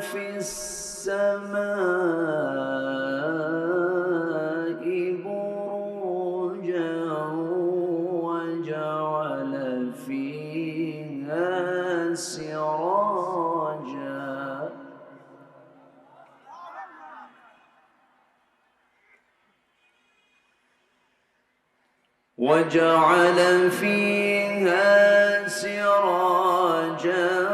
في السماء بروجا وجعل فيها سراجا. وجعل فيها سراجا.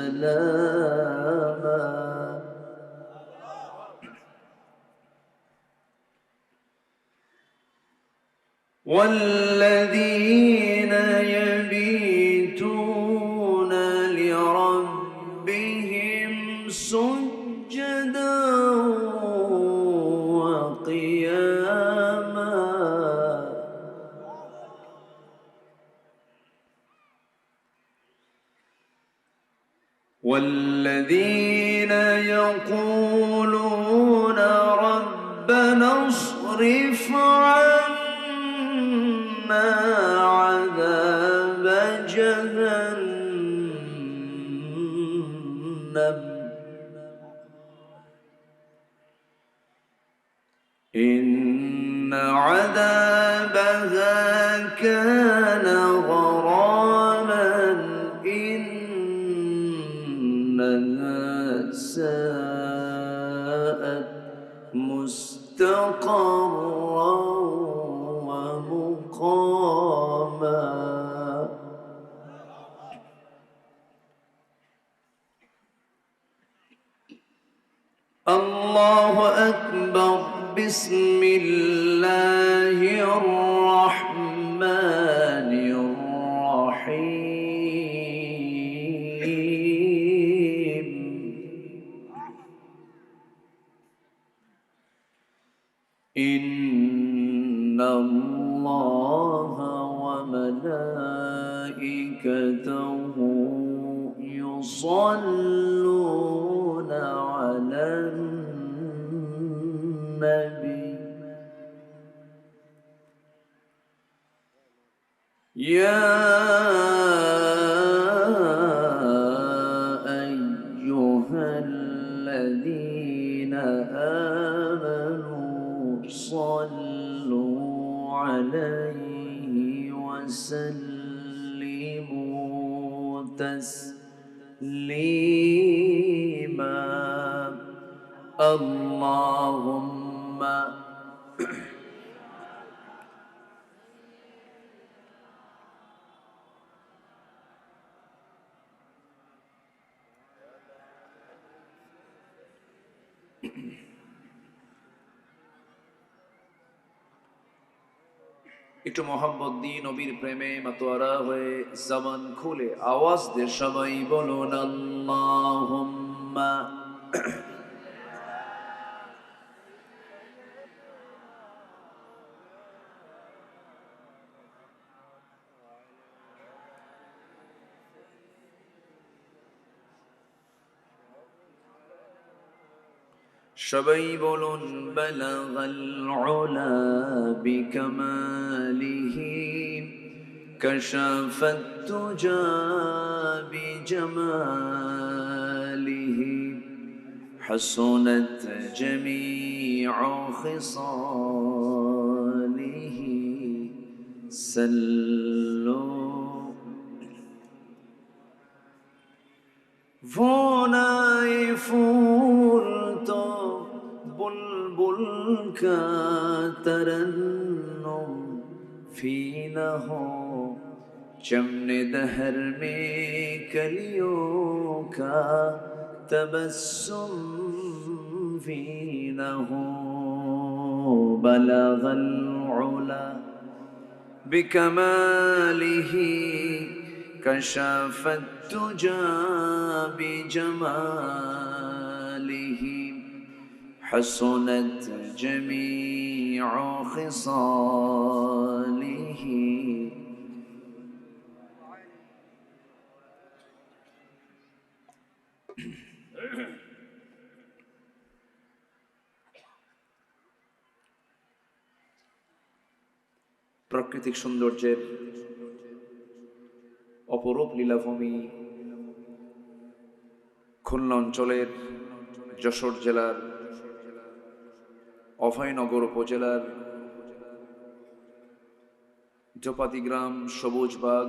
سلاما. والله والذين يقولون ربنا اصرف عنا إنها ساءت مستقرا in تسليما اللهم একটু মোহাম্মদ দিয়ে নবীর প্রেমে মাতোয়ারা হয়ে। জামান খুলে আওয়াজ দে সবাই বলুন আল্লাহুম্মা। شبيبل بلغ العلا بكماله. كشف التجا بجماله. حسنت جميع خصاله. سلوا. فونا يفون البلك ترنم في نهو ہو چمن دہر میں کلیوں کا تبسم في نهو بلغ العلا بكماله کشف التجا بجماله. حسنت جميع خصاله প্রাকৃতিক সৌন্দর্যের অপরূপ লীলাভূমি খুলনা অঞ্চলের যশোর জেলার অভয়নগর উপজেলার জোপাতি গ্রাম সবুজবাগ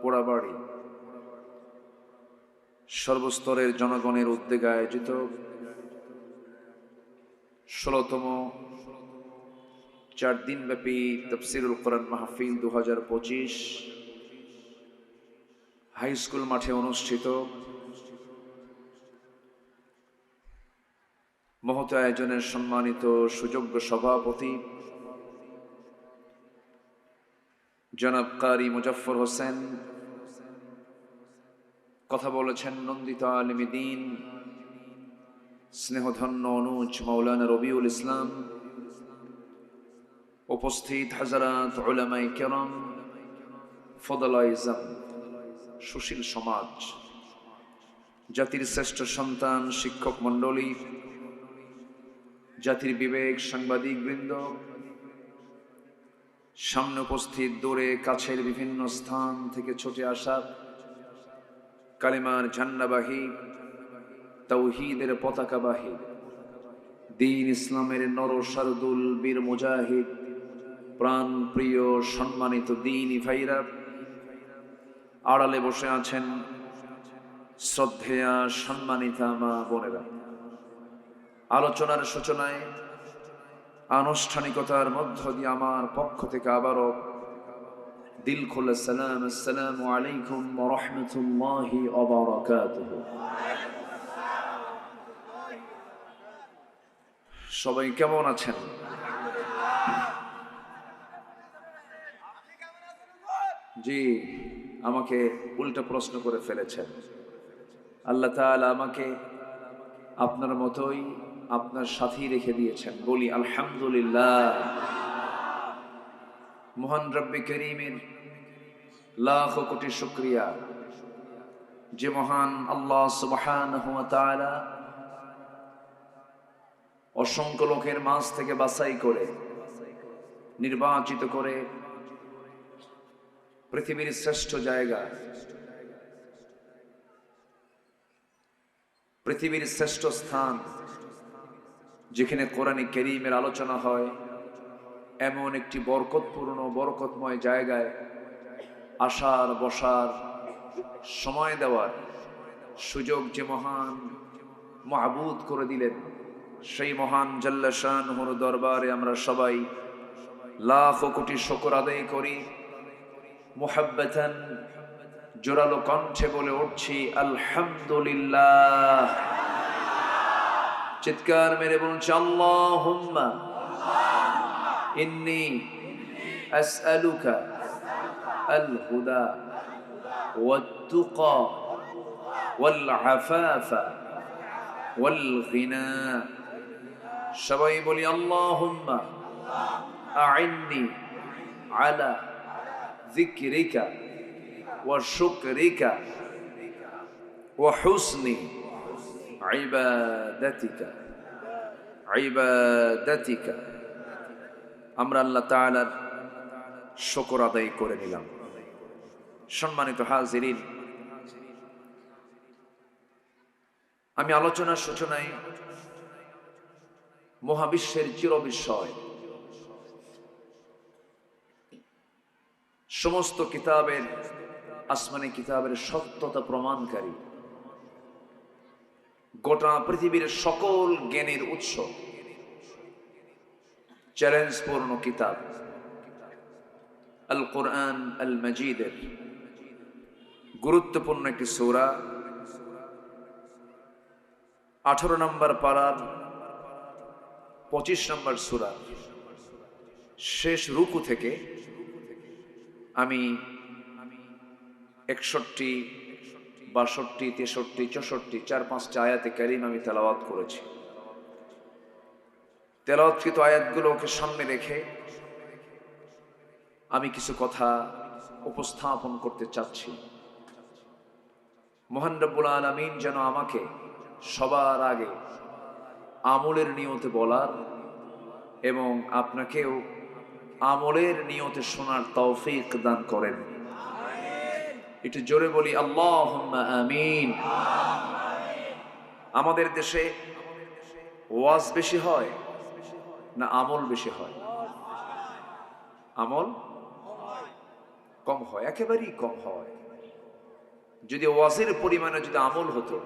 পোড়াবাড়ি। সর্বস্তরের জনগণের উদ্যোগে আয়োজিত ষোলতম চার দিনব্যাপী তফসিরুল কোরআন মাহফিল দু হাজার পঁচিশ। হাই স্কুল মাঠে অনুষ্ঠিত মহত আয়োজনের সম্মানিত সুযোগ্য সভাপতি, জনাব কারি মুজফর হোসেন, কথা বলেছেন নন্দিত আলমিদিন স্নেহধন্য অনুজ মৌলানা রবিউল ইসলাম, উপস্থিত হাজারাত ওলামাই কেরম ফদলাইজম সুশীল সমাজ, জাতির শ্রেষ্ঠ সন্তান শিক্ষক মণ্ডলী জাতির বিবেক সাংবাদিক বৃন্দ সামনে উপস্থিত দূরে কাছের বিভিন্ন স্থান থেকে ছুটে আসা কালিমার ঝান্ডাবাহী তৌহিদের পতাকাবাহী, দিন ইসলামের নর শারদুল বীর মুজাহিদ প্রাণ প্রিয় সম্মানিত দিন ভাইরা, আড়ালে বসে আছেন শ্রদ্ধেয়া সম্মানিতা মা বোনেরা। আলোচনার সূচনায় আনুষ্ঠানিকতার মধ্য দিয়ে আমার পক্ষ থেকে আবারও দিল খোলা সালাম, আসসালামু আলাইকুম রহমতুল্লাহি সবাই কেমন আছেন? জি, আমাকে উল্টা প্রশ্ন করে ফেলেছেন। আল্লাহ তাআলা আমাকে আপনার মতোই আপনার সাথেই রেখে দিয়েছেন। বলি, আলহামদুলিল্লাহ। মহান রব্বি করিমের লাখ কোটি শুক্রিয়া। যে মহান আল্লাহ তাআলা অসংখ্য লোকের মাঝ থেকে বাছাই করে, নির্বাচিত করে পৃথিবীর শ্রেষ্ঠ জায়গা, পৃথিবীর শ্রেষ্ঠ স্থান যেখানে কোরআনে কেরিমের আলোচনা হয়, এমন একটি বরকতপূর্ণ, বরকতময় জায়গায় আসার, বসার, সময় দেওয়ার সুযোগ যে মহান মাহবুদ করে দিলেন। সেই মহান জাল্লাশান হর দরবারে আমরা সবাই লাখ কোটি শকর আদায় করি। মোহাব্বতান জোরালো কণ্ঠে বলে উঠছি, আলহামদুলিল্লাহ। চিৎকার মেরে বলছি আল্লাহুম্মা ইন্নি আসআলুকা আল হুদা والتقى والعفاف والغنى সবাই বলি আল্লাহুম্মা আইন্নি আলা ذكرك وشكرك وحسن আইবাদাতিকা আইবাদাতিকা আমরা আল্লাহ তালার শকর আদায় করে নিলাম। সম্মানিত হাজিরিন, আমি আলোচনার সূচনায় মহাবিশ্বের চির বিষয় সমস্ত কিতাবের, আসমানি কিতাবের সত্যতা প্রমাণকারী গোটা পৃথিবীর সকল জ্ঞানের উৎস। চ্যালেঞ্জপূর্ণ কিতাব। আল কোরআন আল মজিদের গুরুত্বপূর্ণ একটি সৌরা। আঠারো নম্বর পাড়ার পঁচিশ নম্বর সুরা। শেষ রুকু থেকে আমি একষট্টি বাষট্টি, তেষট্টি, চৌষট্টি, চার, পাঁচটা আয়াতে কারিম আমি তেলাওয়াত করেছি। তেলাওয়াতকৃত আয়াতগুলোকে সামনে রেখে আমি কিছু কথা উপস্থাপন করতে চাচ্ছি। মোহান আলমিন যেন আমাকে সবার আগে আমলের নিয়তে বলার এবং আপনাকেও আমলের নিয়তে শোনার তৌফিক দান করেন। একটু জোরে বলি আল্লাহ আমিন। আমাদের দেশে ওয়াজ বেশি হয় না আমল বেশি হয়? আমল কম হয়, একেবারেই কম হয়। যদি ওয়াজের পরিমাণে যদি আমল হতো,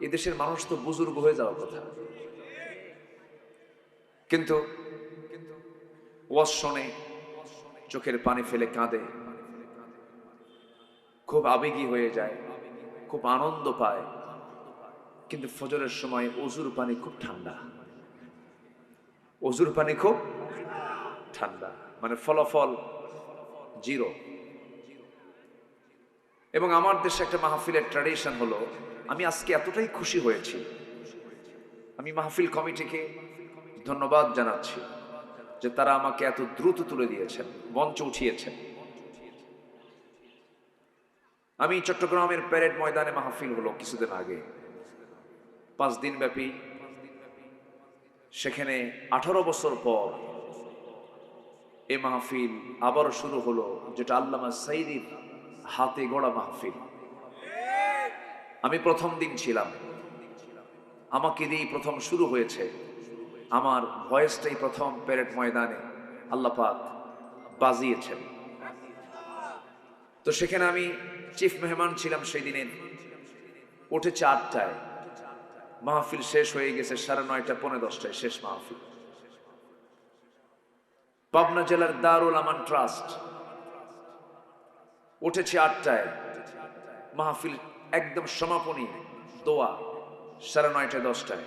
এদেশের মানুষ তো বুজুর্গ হয়ে যাওয়ার কথা। কিন্তু ওয়াজ শোনে, চোখের পানি ফেলে কাঁদে। খুব আবেগী হয়ে যায়, খুব আনন্দ পায়। কিন্তু ফজরের সময় অজুর পানি খুব ঠান্ডা। অজুর পানি খুব ঠান্ডা মানে ফলাফল জিরো। এবং আমার দেশে একটা মাহফিলের ট্র্যাডিশন হলো, আমি আজকে এতটাই খুশি হয়েছি। আমি মাহফিল কমিটিকে ধন্যবাদ জানাচ্ছি যে তারা আমাকে এত দ্রুত তুলে দিয়েছেন, মঞ্চ উঠিয়েছেন। আমি চট্টগ্রামের প্যারেড ময়দানে মাহফিল হলো কিছুদিন আগে। পাঁচ দিন ব্যাপী। সেখানে আঠারো বছর পর এ মাহফিল আবারও শুরু হলো, যেটা আল্লামা সাইদির হাতে গড়া মাহফিল। আমি প্রথম দিন ছিলাম। আমাকে দিয়েই প্রথম শুরু হয়েছে। আমার ভয়েসটাই প্রথম প্যারেড ময়দানে আল্লাহ পাক বাজিয়েছেন। তো সেখানে আমি চিফ মেহমান ছিলাম সেই দিনের উঠেছে আটটায় মাহফিল শেষ হয়ে গেছে, সাড়ে নয়টা পনেরো দশটায় শেষ মাহফিল। পাবনা জেলার দারুল আমান ট্রাস্ট। উঠেছে আটটায়। মাহফিল একদম সমাপনী দোয়া, সাড়ে নয়টায়, দশটায়।